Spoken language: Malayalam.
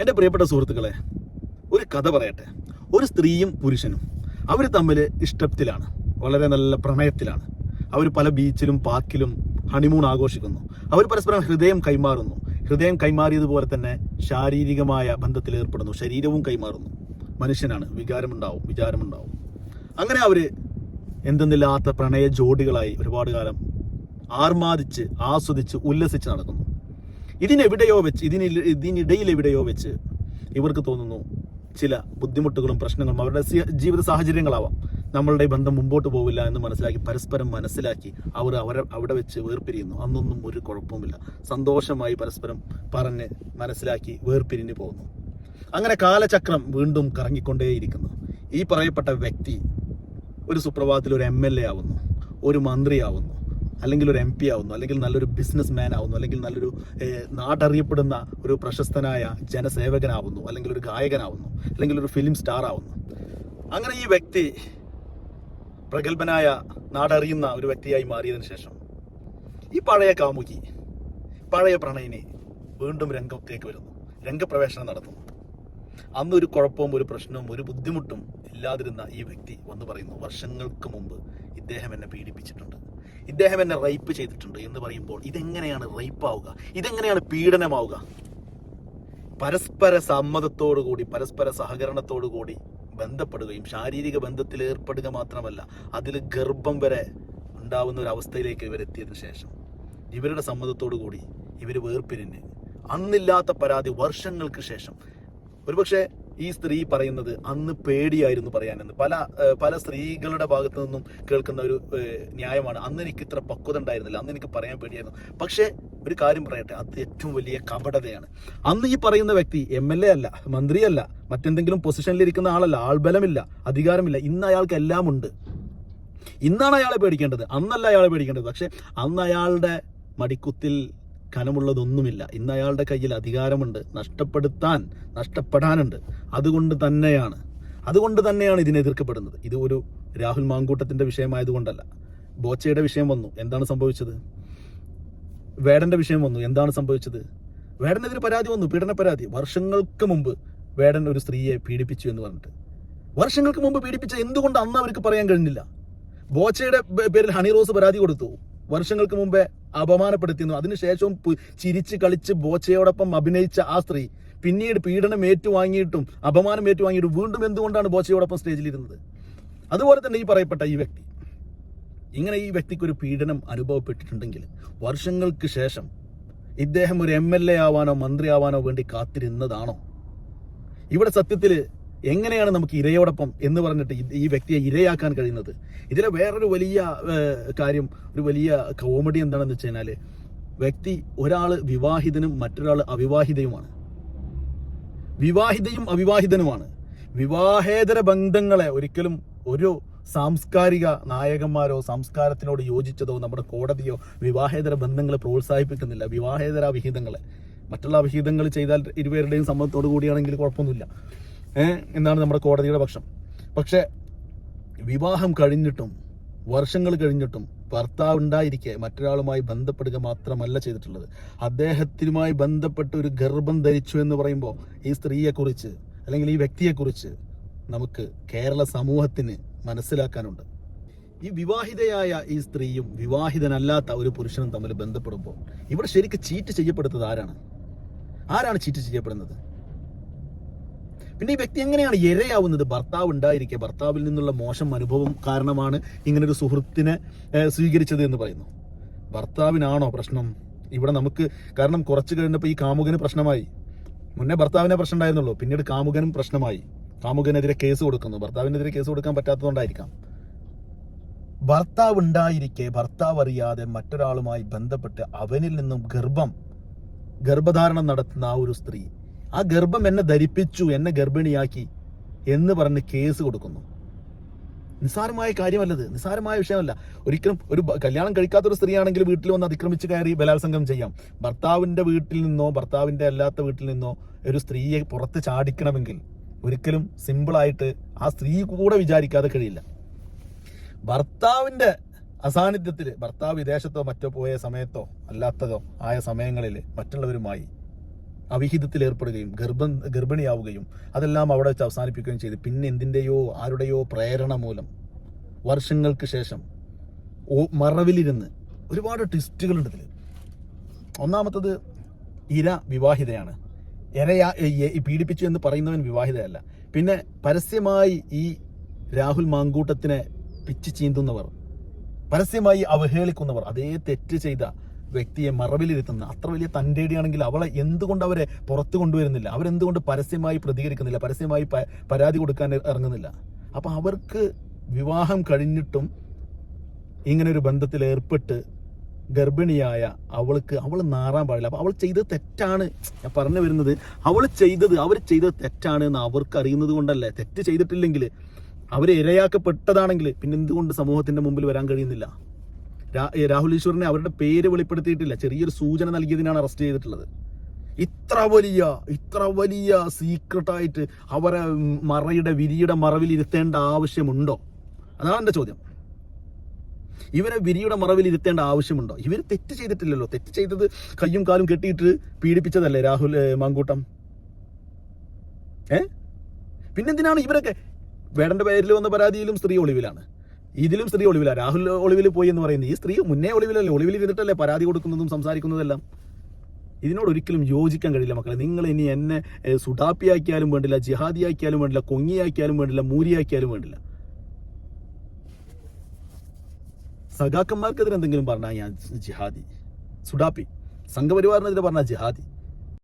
എന്റെ പ്രിയപ്പെട്ട സുഹൃത്തുക്കളെ ഒരു കഥ പറയട്ടെ. ഒരു സ്ത്രീയും പുരുഷനും അവർ തമ്മിൽ ഇഷ്ടത്തിലാണ് വളരെ നല്ല പ്രണയത്തിലാണ്. അവർ പല ബീച്ചിലും പാർക്കിലും ഹണിമൂൺ ആഘോഷിക്കുന്നു. അവർ പരസ്പരം ഹൃദയം കൈമാറുന്നു. ഹൃദയം കൈമാറിയതുപോലെ തന്നെ ശാരീരികമായ ബന്ധത്തിൽ ഏർപ്പെടുന്നു. ശരീരവും കൈമാറുന്നു. മനുഷ്യനാണ് വികാരമുണ്ടാവും വിചാരമുണ്ടാവും. അങ്ങനെ അവർ എന്തെന്നില്ലാത്ത പ്രണയ ജോഡികളായി ഒരുപാട് കാലം ആർമാദിച്ച് ആസ്വദിച്ച് ഉല്ലസിച്ച് നടക്കുന്നു. ഇതിനെവിടെയോ വെച്ച് ഇതിന് ഇതിനിടയിൽ എവിടെയോ വെച്ച് ഇവർക്ക് തോന്നുന്നു ചില ബുദ്ധിമുട്ടുകളും പ്രശ്നങ്ങളും അവരുടെ ജീവിത സാഹചര്യങ്ങളാവാം. നമ്മളുടെ ബന്ധം മുമ്പോട്ട് പോവില്ല എന്ന് മനസ്സിലാക്കി പരസ്പരം മനസ്സിലാക്കി അവർ അവരെ അവിടെ വെച്ച് വേർപിരിയുന്നു. അന്നൊന്നും ഒരു കുഴപ്പവുമില്ല. സന്തോഷമായി പരസ്പരം പറഞ്ഞ് മനസ്സിലാക്കി വേർപിരിഞ്ഞു പോകുന്നു. അങ്ങനെ കാലചക്രം വീണ്ടും കറങ്ങിക്കൊണ്ടേയിരിക്കുന്നു. ഈ പറയപ്പെട്ട വ്യക്തി ഒരു സുപ്രഭാതത്തിൽ ഒരു എം എൽ എ ആവുന്നു ഒരു മന്ത്രിയാവുന്നു. അല്ലെങ്കിൽ ഒരു എം പി ആവുന്നു അല്ലെങ്കിൽ നല്ലൊരു ബിസിനസ് മാൻ ആവുന്നു അല്ലെങ്കിൽ നല്ലൊരു നാടറിയപ്പെടുന്ന ഒരു പ്രശസ്തനായ ജനസേവകനാവുന്നു അല്ലെങ്കിൽ ഒരു ഗായകനാവുന്നു അല്ലെങ്കിൽ ഒരു ഫിലിം സ്റ്റാർ ആവുന്നു. അങ്ങനെ ഈ വ്യക്തി പ്രഗത്ഭനായ നാടറിയുന്ന ഒരു വ്യക്തിയായി മാറിയതിനു ശേഷം ഈ പഴയ കാമുകി പഴയ പ്രണയിനി വീണ്ടും രംഗത്തേക്ക് വരുന്നു രംഗപ്രവേശനം നടത്തുന്നു. അന്ന് ഒരു കുഴപ്പവും ഒരു പ്രശ്നവും ഒരു ബുദ്ധിമുട്ടും ഇല്ലാതിരുന്ന ഈ വ്യക്തി വന്ന് പറയുന്നു വർഷങ്ങൾക്ക് മുമ്പ് ഇദ്ദേഹം എന്നെ പീഡിപ്പിച്ചിട്ടുണ്ട്. ഇദ്ദേഹം എന്നെ റേപ്പ് ചെയ്തിട്ടുണ്ട് എന്ന് പറയുമ്പോൾ ഇതെങ്ങനെയാണ് റേപ്പ് ആവുക? ഇതെങ്ങനെയാണ് പീഡനമാവുക? പരസ്പര സമ്മതത്തോടു കൂടി പരസ്പര സഹകരണത്തോടു കൂടി ബന്ധപ്പെടുകയും ശാരീരിക ബന്ധത്തിൽ ഏർപ്പെടുക മാത്രമല്ല അതിൽ ഗർഭം വരെ ഉണ്ടാവുന്ന ഒരു അവസ്ഥയിലേക്ക് ഇവരെത്തിയതിനു ശേഷം ഇവരുടെ സമ്മതത്തോടു കൂടി ഇവർ വേർപിരിഞ്ഞ് അന്നില്ലാത്ത പരാതി വർഷങ്ങൾക്ക് ശേഷം. ഒരുപക്ഷെ ഈ സ്ത്രീ പറയുന്നത് അന്ന് പേടിയായിരുന്നു പറയാനെന്ന്. പല പല സ്ത്രീകളുടെ ഭാഗത്തു നിന്നും കേൾക്കുന്ന ഒരു ന്യായമാണ്. അന്ന് എനിക്ക് ഇത്ര പക്വത ഉണ്ടായിരുന്നില്ല. അന്ന് എനിക്ക് പറയാൻ പേടിയായിരുന്നു. പക്ഷേ ഒരു കാര്യം പറയട്ടെ. അത് ഏറ്റവും വലിയ കപടതയാണ്. അന്ന് ഈ പറയുന്ന വ്യക്തി എം എൽ എ അല്ല മന്ത്രിയല്ല മറ്റെന്തെങ്കിലും പൊസിഷനിൽ ഇരിക്കുന്ന ആളല്ല ആൾബലമില്ല അധികാരമില്ല. ഇന്ന് അയാൾക്ക് എല്ലാം ഉണ്ട് ഇന്നാണ് അയാളെ പേടിക്കേണ്ടത്. അന്നല്ല അയാളെ പേടിക്കേണ്ടത്. പക്ഷെ അന്ന് അയാളുടെ മടിക്കുത്തിൽ കനമുള്ളതൊന്നുമില്ല. ഇന്ന് അയാളുടെ കയ്യിൽ അധികാരമുണ്ട്. നഷ്ടപ്പെടുത്താൻ നഷ്ടപ്പെടാനുണ്ട്. അതുകൊണ്ട് തന്നെയാണ്. അതുകൊണ്ട് തന്നെയാണ് ഇതിനെ എതിർക്കപ്പെടുന്നത്. ഇത് ഒരു രാഹുൽ മാങ്കൂട്ടത്തിന്റെ വിഷയമായതുകൊണ്ടല്ല. ബോച്ചയുടെ വിഷയം വന്നു. എന്താണ് സംഭവിച്ചത്? വേടന്റെ വിഷയം വന്നു. എന്താണ് സംഭവിച്ചത്? വേടനെതിരെ പരാതി വന്നു. പീഡന പരാതി. വർഷങ്ങൾക്ക് മുമ്പ് വേടൻ ഒരു സ്ത്രീയെ പീഡിപ്പിച്ചു എന്ന് പറഞ്ഞിട്ട്. വർഷങ്ങൾക്ക് മുമ്പ് പീഡിപ്പിച്ച എന്തുകൊണ്ട് അന്ന് അവർക്ക് പറയാൻ കഴിഞ്ഞില്ല? ബോച്ചയുടെ പേരിൽ ഹണി റോസ് പരാതി കൊടുത്തു. വർഷങ്ങൾക്ക് മുമ്പേ അപമാനപ്പെടുത്തിയിരുന്നു. അതിനുശേഷവും ചിരിച്ച് കളിച്ച് ബോച്ചയോടൊപ്പം അഭിനയിച്ച ആ സ്ത്രീ പിന്നീട് പീഡനം ഏറ്റുവാങ്ങിയിട്ടും അപമാനം ഏറ്റുവാങ്ങിയിട്ടും വീണ്ടും എന്തുകൊണ്ടാണ് ബോച്ചയോടൊപ്പം സ്റ്റേജിലിരുന്നത്? അതുപോലെ തന്നെ ഈ പറയപ്പെട്ട ഈ വ്യക്തി. ഇങ്ങനെ ഈ വ്യക്തിക്ക് ഒരു പീഡനം അനുഭവപ്പെട്ടിട്ടുണ്ടെങ്കിൽ വർഷങ്ങൾക്ക് ശേഷം ഇദ്ദേഹം ഒരു എം എൽ എ ആവാനോ മന്ത്രി ആവാനോ വേണ്ടി കാത്തിരുന്നതാണോ? ഇവിടെ സത്യത്തിൽ എങ്ങനെയാണ് നമുക്ക് ഇരയോടൊപ്പം എന്ന് പറഞ്ഞിട്ട് ഈ വ്യക്തിയെ ഇരയാക്കാൻ കഴിയുന്നത്? ഇതിലെ വേറൊരു വലിയ കാര്യം ഒരു വലിയ കോമഡി എന്താണെന്ന് വെച്ച് കഴിഞ്ഞാൽ വ്യക്തി ഒരാൾ വിവാഹിതനും മറ്റൊരാൾ അവിവാഹിതയുമാണ്. വിവാഹിതയും അവിവാഹിതനുമാണ്. വിവാഹേതര ബന്ധങ്ങളെ ഒരിക്കലും ഒരു സാംസ്കാരിക നായകന്മാരോ സംസ്കാരത്തിനോട് യോജിച്ചതോ നമ്മുടെ കോടതിയോ വിവാഹേതര ബന്ധങ്ങളെ പ്രോത്സാഹിപ്പിക്കുന്നില്ല. വിവാഹേതര വിഹിതങ്ങളെ മറ്റുള്ള വിഹിതങ്ങൾ ചെയ്താൽ ഇരുവരുടെയും സമ്മതത്തോടു കൂടിയാണെങ്കിൽ കുഴപ്പമൊന്നുമില്ല. എന്നാണ് നമ്മുടെ കോടതിയുടെ പക്ഷം. പക്ഷേ വിവാഹം കഴിഞ്ഞിട്ടും വർഷങ്ങൾ കഴിഞ്ഞിട്ടും ഭർത്താവ് ഉണ്ടായിരിക്കെ മറ്റൊരാളുമായി ബന്ധപ്പെടുക മാത്രമല്ല ചെയ്തിട്ടുള്ളത്. അദ്ദേഹത്തിനുമായി ബന്ധപ്പെട്ട് ഒരു ഗർഭം ധരിച്ചു എന്ന് പറയുമ്പോൾ ഈ സ്ത്രീയെക്കുറിച്ച് അല്ലെങ്കിൽ ഈ വ്യക്തിയെക്കുറിച്ച് നമുക്ക് കേരള സമൂഹത്തിന് മനസ്സിലാക്കാനുണ്ട്. ഈ വിവാഹിതയായ ഈ സ്ത്രീയും വിവാഹിതനല്ലാത്ത ഒരു പുരുഷനും തമ്മിൽ ബന്ധപ്പെടുമ്പോൾ ഇവിടെ ശരിക്കും ചീറ്റ് ചെയ്യപ്പെടുന്നത് ആരാണ്? ആരാണ് ചീറ്റ് ചെയ്യപ്പെടുന്നത്? പിന്നെ ഈ വ്യക്തി എങ്ങനെയാണ് ഇരയാവുന്നത്? ഭർത്താവ് ഉണ്ടായിരിക്കെ ഭർത്താവിൽ നിന്നുള്ള മോശം അനുഭവം കാരണമാണ് ഇങ്ങനെ ഒരു സുഹൃത്തിനെ സ്വീകരിച്ചത് എന്ന് പറയുന്നു. ഭർത്താവിനാണോ പ്രശ്നം? ഇവിടെ നമുക്ക് കാരണം കുറച്ച് കഴിഞ്ഞപ്പോൾ ഈ കാമുകന് പ്രശ്നമായി. മുന്നേ ഭർത്താവിനെ പ്രശ്നം ഉണ്ടായിരുന്നുള്ളൂ പിന്നീട് കാമുകനും പ്രശ്നമായി. കാമുകനെതിരെ കേസ് കൊടുക്കുന്നു. ഭർത്താവിനെതിരെ കേസ് കൊടുക്കാൻ പറ്റാത്തതുകൊണ്ടായിരിക്കാം. ഭർത്താവ് ഉണ്ടായിരിക്കെ ഭർത്താവ് അറിയാതെ മറ്റൊരാളുമായി ബന്ധപ്പെട്ട് അവനിൽ നിന്നും ഗർഭം ഗർഭധാരണം നടത്തുന്ന ആ ഒരു സ്ത്രീ ആ ഗർഭം എന്നെ ധരിപ്പിച്ചു എന്നെ ഗർഭിണിയാക്കി എന്ന് പറഞ്ഞ് കേസ് കൊടുക്കുന്നു. നിസ്സാരമായ കാര്യമല്ലത്. നിസ്സാരമായ വിഷയമല്ല. ഒരിക്കലും ഒരു കല്യാണം കഴിക്കാത്ത ഒരു സ്ത്രീയാണെങ്കിൽ വീട്ടിൽ വന്ന് അതിക്രമിച്ച് കയറി ബലാത്സംഗം ചെയ്യാം. ഭർത്താവിന്റെ വീട്ടിൽ നിന്നോ ഭർത്താവിന്റെ അല്ലാത്ത വീട്ടിൽ നിന്നോ ഒരു സ്ത്രീയെ പുറത്ത് ചാടിക്കണമെങ്കിൽ ഒരിക്കലും സിമ്പിളായിട്ട് ആ സ്ത്രീ കൂടെ വിചാരിക്കാതെ കഴിയില്ല. ഭർത്താവിന്റെ അസാന്നിധ്യത്തിൽ ഭർത്താവ് വിദേശത്തോ മറ്റോ പോയ സമയത്തോ അല്ലാത്തതോ ആയ സമയങ്ങളിൽ മറ്റുള്ളവരുമായി അവിഹിതത്തിൽ ഏർപ്പെടുകയും ഗർഭം ഗർഭിണിയാവുകയും അതെല്ലാം അവിടെ വെച്ച് അവസാനിപ്പിക്കുകയും ചെയ്ത്. പിന്നെ എന്തിന്റെയോ ആരുടെയോ പ്രേരണ മൂലം വർഷങ്ങൾക്ക് ശേഷം മറവിലിരുന്ന് ഒരുപാട് ട്വിസ്റ്റുകളുണ്ട് ഇതിൽ ഒന്നാമത്തത് ഇര വിവാഹിതയാണ്. ഇരയാ പീഡിപ്പിച്ചു എന്ന് പറയുന്നവൻ വിവാഹിതയല്ല. പിന്നെ പരസ്യമായി ഈ രാഹുൽ മാങ്കൂട്ടത്തിനെ പിച്ച് ചീന്തുന്നവർ പരസ്യമായി അവഹേളിക്കുന്നവർ അതേ തെറ്റ് ചെയ്ത വ്യക്തിയെ മറവിലിരുത്തുന്ന അത്ര വലിയ തന്റെടിയാണെങ്കിൽ അവളെ എന്തുകൊണ്ട് അവരെ പുറത്തു കൊണ്ടുവരുന്നില്ല? അവരെന്തുകൊണ്ട് പരസ്യമായി പ്രതികരിക്കുന്നില്ല? പരസ്യമായി പരാതി കൊടുക്കാൻ ഇറങ്ങുന്നില്ല? അപ്പം അവർക്ക് വിവാഹം കഴിഞ്ഞിട്ടും ഇങ്ങനെ ഒരു ബന്ധത്തിൽ ഏർപ്പെട്ട് ഗർഭിണിയായ അവൾക്ക് അവൾ നാറാൻ പാടില്ല. അപ്പോൾ അവൾ ചെയ്തത് തെറ്റാണ്. ഞാൻ പറഞ്ഞു വരുന്നത് അവൾ ചെയ്തത് അവർ ചെയ്തത് തെറ്റാണ് എന്ന് അവർക്ക് അറിയുന്നത് കൊണ്ടല്ലേ? തെറ്റ് ചെയ്തിട്ടില്ലെങ്കിൽ അവർ ഇരയാക്കപ്പെട്ടതാണെങ്കിൽ പിന്നെ എന്തുകൊണ്ട് സമൂഹത്തിന്റെ മുമ്പിൽ വരാൻ കഴിയുന്നില്ല? രാഹുൽ ഈശ്വറിനെ അവരുടെ പേര് വെളിപ്പെടുത്തിയിട്ടില്ല. ചെറിയൊരു സൂചന നൽകിയതിനാണ് അറസ്റ്റ് ചെയ്തിട്ടുള്ളത്. ഇത്ര വലിയ ഇത്ര വലിയ സീക്രട്ടായിട്ട് അവരെ മറയുടെ വിരിയുടെ മറവിൽ ഇരുത്തേണ്ട ആവശ്യമുണ്ടോ? അതാണ് എന്റെ ചോദ്യം. ഇവരെ വിരിയുടെ മറവിൽ ഇരുത്തേണ്ട ആവശ്യമുണ്ടോ? ഇവർ തെറ്റ് ചെയ്തിട്ടില്ലല്ലോ. തെറ്റ് ചെയ്തത് കയ്യും കാലും കെട്ടിയിട്ട് പീഡിപ്പിച്ചതല്ലേ രാഹുൽ മാങ്കൂട്ടം? ഏ? പിന്നെന്തിനാണ് ഇവരൊക്കെ? വേടന്റെ പേരിൽ വന്ന പരാതിയിലും സ്ത്രീ ഒളിവിലാണ്. ഇതിലും സ്ത്രീ ഒളിവില. രാഹുൽ ഒളിവിൽ പോയി എന്ന് പറയുന്നത് ഈ സ്ത്രീ മുന്നേ ഒളിവിലല്ലേ? ഒളിവിൽ ഇരുന്നിട്ടല്ലേ പരാതി കൊടുക്കുന്നതും സംസാരിക്കുന്നതെല്ലാം? ഇതിനോട് ഒരിക്കലും യോജിക്കാൻ കഴിയില്ല മക്കളെ. നിങ്ങൾ ഇനി എന്നെ സുഡാപ്പിയാക്കിയാലും വേണ്ടില്ല ജിഹാദിയാക്കിയാലും വേണ്ടില്ല കൊങ്ങിയാക്കിയാലും വേണ്ടില്ല മൂരിയാക്കിയാലും വേണ്ടില്ല. സഖാക്കന്മാർക്കെതിരെ എന്തെങ്കിലും പറഞ്ഞാൽ ഞാൻ ജിഹാദി. സുഡാപ്പി. സംഘപരിവാറിനെതിരെ പറഞ്ഞാൽ ജിഹാദി.